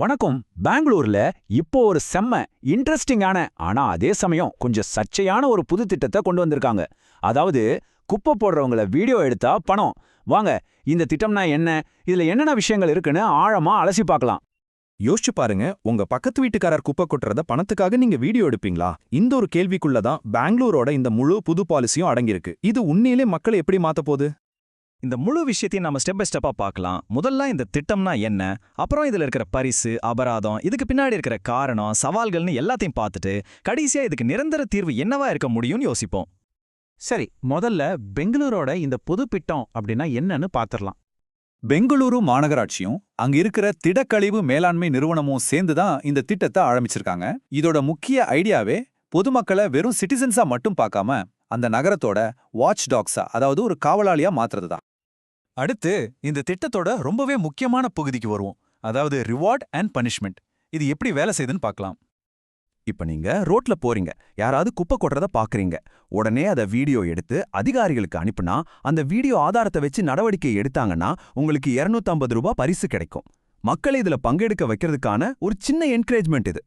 வணக்கம். பெங்களூர்ல இப்போ ஒரு செம்ம இன்ட்ரெஸ்டிங்கான ஆனா அதே சமயம் கொஞ்சம் சர்ச்சையான ஒரு புது திட்டத்தை கொண்டு வந்திருக்காங்க. அதாவது குப்பை போடுறவங்கள வீடியோ எடுத்தா பணம். வாங்க இந்த திட்டம்னா என்ன? இதுல என்னென்ன விஷயங்கள் இருக்குன்னு ஆழமா அலசி பார்க்கலாம். யோசிச்சு பாருங்க உங்க பக்கத்து வீட்டுக்காரர் குப்பை கொட்டுறத பணத்துக்காக நீங்க வீடியோ எடுப்பீங்களா? இந்த ஒரு கேள்விக்குள்ள தான் பெங்களூரோட இந்த முழு புது பாலிசியும் அடங்கியிருக்கு. இது உண்மையிலே மக்களை எப்படி மாத்த போகுது? இந்த முழு விஷயத்தையும் நம்ம ஸ்டெப் பை ஸ்டெப்பா பார்க்கலாம். முதல்ல இந்த திட்டம்னா என்ன? அப்புறம் இதுல இருக்கிற பரிசு அபராதம் இதுக்கு பின்னாடி இருக்கிற காரணம் சவால்கள்னு எல்லாத்தையும் பார்த்துட்டு கடைசியா இதுக்கு நிரந்தர தீர்வு என்னவா இருக்க முடியும்னு யோசிப்போம். சரி முதல்ல பெங்களூரோட இந்த புது திட்டம் அப்படின்னா என்னன்னு பாத்திரலாம். பெங்களூரு மாநகராட்சியும் அங்க இருக்கிற திடக்கழிவு மேலாண்மை நிறுவனமும் சேர்ந்து தான் இந்த திட்டத்தை ஆரம்பிச்சிருக்காங்க. இதோட முக்கிய ஐடியாவே பொதுமக்களை வெறும் சிட்டிசன்ஸா மட்டும் பார்க்காம அந்த நகரத்தோட வாட்ச் டாக்ஸா அதாவது ஒரு காவலாளியா மாத்துறது தான் அடுத்து இந்த திட்டத்தோட ரொம்பவே முக்கியமான பகுதிக்கு வருவோம். அதாவது ரிவார்ட் அண்ட் பனிஷ்மெண்ட் இது எப்படி வேலை செய்யுதுன்னு பார்க்கலாம். இப்ப நீங்க ரோட்ல போறீங்க. யாராவது குப்பை கொட்டுறத பாக்குறீங்க. உடனே அதை வீடியோ எடுத்து அதிகாரிகளுக்கு அனுப்புனா அந்த வீடியோ ஆதாரத்தை வச்சு நடவடிக்கை எடுத்தாங்கன்னா உங்களுக்கு 250 ரூபாய் பரிசு கிடைக்கும். மக்களை இதுல பங்கெடுக்க வைக்கிறதுக்கான ஒரு சின்ன என்கரேஜ்மெண்ட் இது.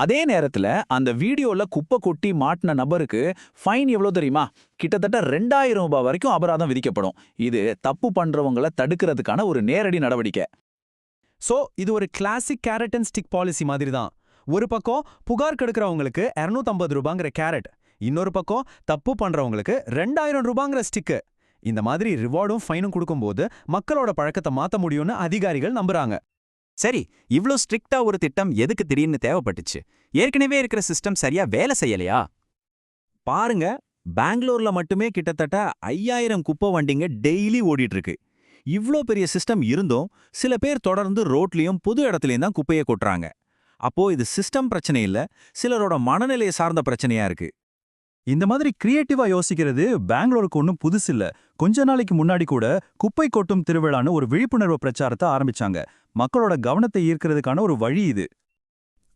அதே நேரத்துல அந்த வீடியோல குப்பை கொட்டி மாட்டின நபருக்கு ஃபைன் எவ்வளவு தெரியுமா? கிட்டத்தட்ட ரெண்டாயிரம் ரூபாய் வரைக்கும் அபராதம் விதிக்கப்படும். இது தப்பு பண்றவங்கள தடுக்கிறதுக்கான ஒரு நேரடி நடவடிக்கை. சோ இது ஒரு classic carrot and stick policy மாதிரி தான் ஒரு பக்கம் புகார் கெடுக்கிறவங்களுக்கு 250 ரூபாங்கிற கேரட் இன்னொரு பக்கம் தப்பு பண்றவங்களுக்கு ரெண்டாயிரம் ரூபாங்கிற ஸ்டிக்கு இந்த மாதிரி ரிவார்டும் ஃபைனும் கொடுக்கும்போது மக்களோட பழக்கத்தை மாத்த முடியும்னு அதிகாரிகள் நம்புறாங்க. சரி இவ்ளோ ஸ்ட்ரிக்ட்டா ஒரு திட்டம் எதுக்கு திடீர்னு தேவைப்பட்டுச்சு? ஏற்கனவே இருக்கிற சிஸ்டம் சரியா வேலை செய்யலையா? பாருங்க பெங்களூர்ல மட்டுமே கிட்டத்தட்ட ஐயாயிரம் குப்பை வண்டிங்க டெய்லி ஓடிட்டு இருக்கு இவ்ளோ பெரிய சிஸ்டம் இருந்தும் சில பேர் தொடர்ந்து ரோட்லயும் பொது இடத்துலயும் தான் குப்பையை கொட்டுறாங்க. அப்போ இது சிஸ்டம் பிரச்சனை இல்ல சிலரோட மனநிலையை சார்ந்த பிரச்சனையா இருக்கு. இந்த மாதிரி கிரியேட்டிவா யோசிக்கிறது பெங்களூருக்கு ஒன்றும் புதுசு இல்ல. கொஞ்ச நாளைக்கு முன்னாடி கூட குப்பை கொட்டும் திருவிழான்னு ஒரு விழிப்புணர்வு பிரச்சாரத்தை ஆரம்பிச்சாங்க. மக்களோட கவனத்தை ஈர்க்கிறதுக்கான ஒரு வழி இது.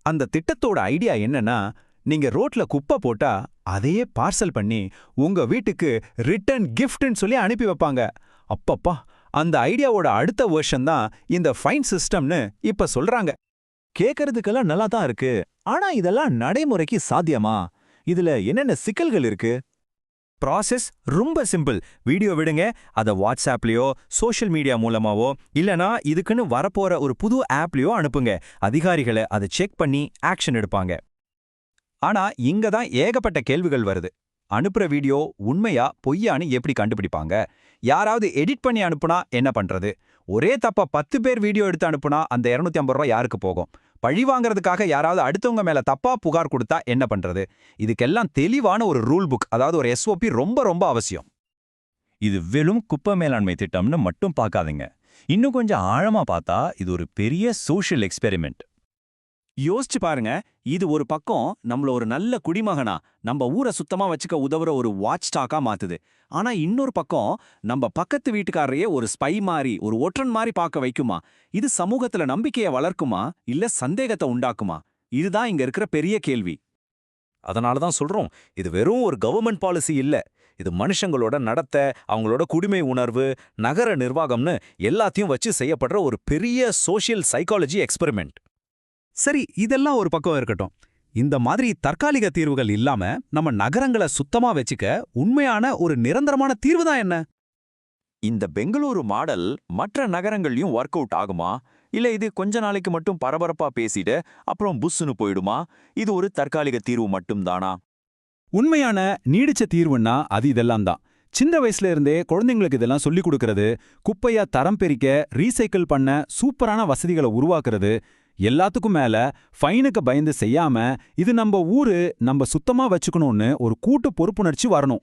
அந்த திட்டத்தோட ஐடியா என்னன்னா நீங்க ரோட்ல குப்பை போட்டா அதையே பார்சல் பண்ணி உங்க வீட்டுக்கு ரிட்டர்ன் கிஃப்ட்னு சொல்லி அனுப்பி வைப்பாங்க. அப்பப்பா அந்த ஐடியாவோட அடுத்த வேர்ஷன் தான் இந்த ஃபைன் சிஸ்டம்னு இப்ப சொல்றாங்க. கேட்கறதுக்கெல்லாம் நல்லா தான் இருக்கு. ஆனா இதெல்லாம் நடைமுறைக்கு சாத்தியமா? இதுல என்னென்ன சிக்கல்கள் இருக்கு? ப்ராசஸ் ரொம்ப சிம்பிள் வீடியோ விடுங்க. அதை வாட்ஸ்ஆப்லேயோ சோஷியல் மீடியா மூலமாவோ இல்லனா இதுக்குன்னு வரப்போற ஒரு புது ஆப்லயோ அனுப்புங்க. அதிகாரிகளை அதை செக் பண்ணி ஆக்ஷன் எடுப்பாங்க. ஆனா இங்க தான் ஏகப்பட்ட கேள்விகள் வருது. அனுப்புற வீடியோ உண்மையா பொய்யான்னு எப்படி கண்டுபிடிப்பாங்க? யாராவது எடிட் பண்ணி அனுப்புனா என்ன பண்றது? ஒரே தப்ப பத்து பேர் வீடியோ எடுத்து அனுப்புனா அந்த 250 ஐம்பது ரூபா யாருக்கு போகும்? பழி வாங்குறதுக்காக யாராவது அடுத்தவங்க மேல தப்பா புகார் கொடுத்தா என்ன பண்றது? இதுக்கெல்லாம் தெளிவான ஒரு ரூல் புக் அதாவது ஒரு எஸ்ஓபி ரொம்ப ரொம்ப அவசியம். இது வெறும் குப்பை மேலாண்மை திட்டம்னு மட்டும் பார்க்காதீங்க. இன்னும் கொஞ்சம் ஆழமா பார்த்தா இது ஒரு பெரிய சோஷியல் எக்ஸ்பெரிமெண்ட். யோசிச்சு பாருங்க இது ஒரு பக்கம் நம்மள ஒரு நல்ல குடிமகனா நம்ம ஊரை சுத்தமா வச்சுக்க உதவுற ஒரு வாட்ச் ஸ்டாக்கா மாத்துது. ஆனா இன்னொரு பக்கம் நம்ம பக்கத்து வீட்டுக்காரரையே ஒரு ஸ்பை மாதிரி ஒரு ஒற்றன் மாதிரி பார்க்க வைக்குமா? இது சமூகத்துல நம்பிக்கையை வளர்க்குமா? இல்ல சந்தேகத்தை உண்டாக்குமா? இதுதான் இங்க இருக்கிற பெரிய கேள்வி. அதனால தான் சொல்றோம் இது வெறும் ஒரு கவர்மெண்ட் பாலிசி இல்ல. இது மனுஷங்களோட நடத்தை அவங்களோட குடிமை உணர்வு நகர நிர்வாகம்னு எல்லாத்தையும் வச்சு செய்யப்படுற ஒரு பெரிய சோஷியல் சைக்காலஜி எக்ஸ்பெரிமெண்ட் சரி இதெல்லாம் ஒரு பக்கம் இருக்கட்டும். இந்த மாதிரி தற்காலிக தீர்வுகள் இல்லாம நம்ம நகரங்களை சுத்தமா வச்சுக்க உண்மையான ஒரு நிரந்தரமான தீர்வு தான் என்ன? இந்த பெங்களூரு மாடல் மற்ற நகரங்கள்லயும் ஒர்க் அவுட் ஆகுமா? இல்ல இது கொஞ்ச நாளைக்கு மட்டும் பரபரப்பா பேசிட்டு அப்புறம் புஸ்ஸுன்னு போயிடுமா? இது ஒரு தற்காலிக தீர்வு மட்டும்தானா? உண்மையான நீடிச்ச தீர்வுன்னா அது இதெல்லாம் தான். சின்ன வயசுல இருந்தே குழந்தைங்களுக்கு இதெல்லாம் சொல்லிக் கொடுக்கறது குப்பையா தரம் பிரிக்க ரீசைக்கிள் பண்ண சூப்பரான வசதிகளை உருவாக்குறது எல்லாத்துக்கும் மேல ஃபைனுக்கு பயந்து செய்யாம இது நம்ம ஊரு நம்ம சுத்தமா வச்சுக்கணும்னு ஒரு கூட்டு பொறுப்புணர்ச்சி வரணும்.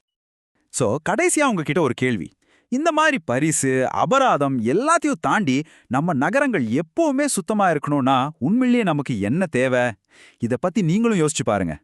சோ கடைசியா உங்ககிட்ட ஒரு கேள்வி. இந்த மாதிரி பரிசு அபராதம் எல்லாத்தையும் தாண்டி நம்ம நகரங்கள் எப்பவுமே சுத்தமா இருக்கணும்னா உண்மையிலேயே நமக்கு என்ன தேவை? இத பத்தி நீங்களும் யோசிச்சு பாருங்க.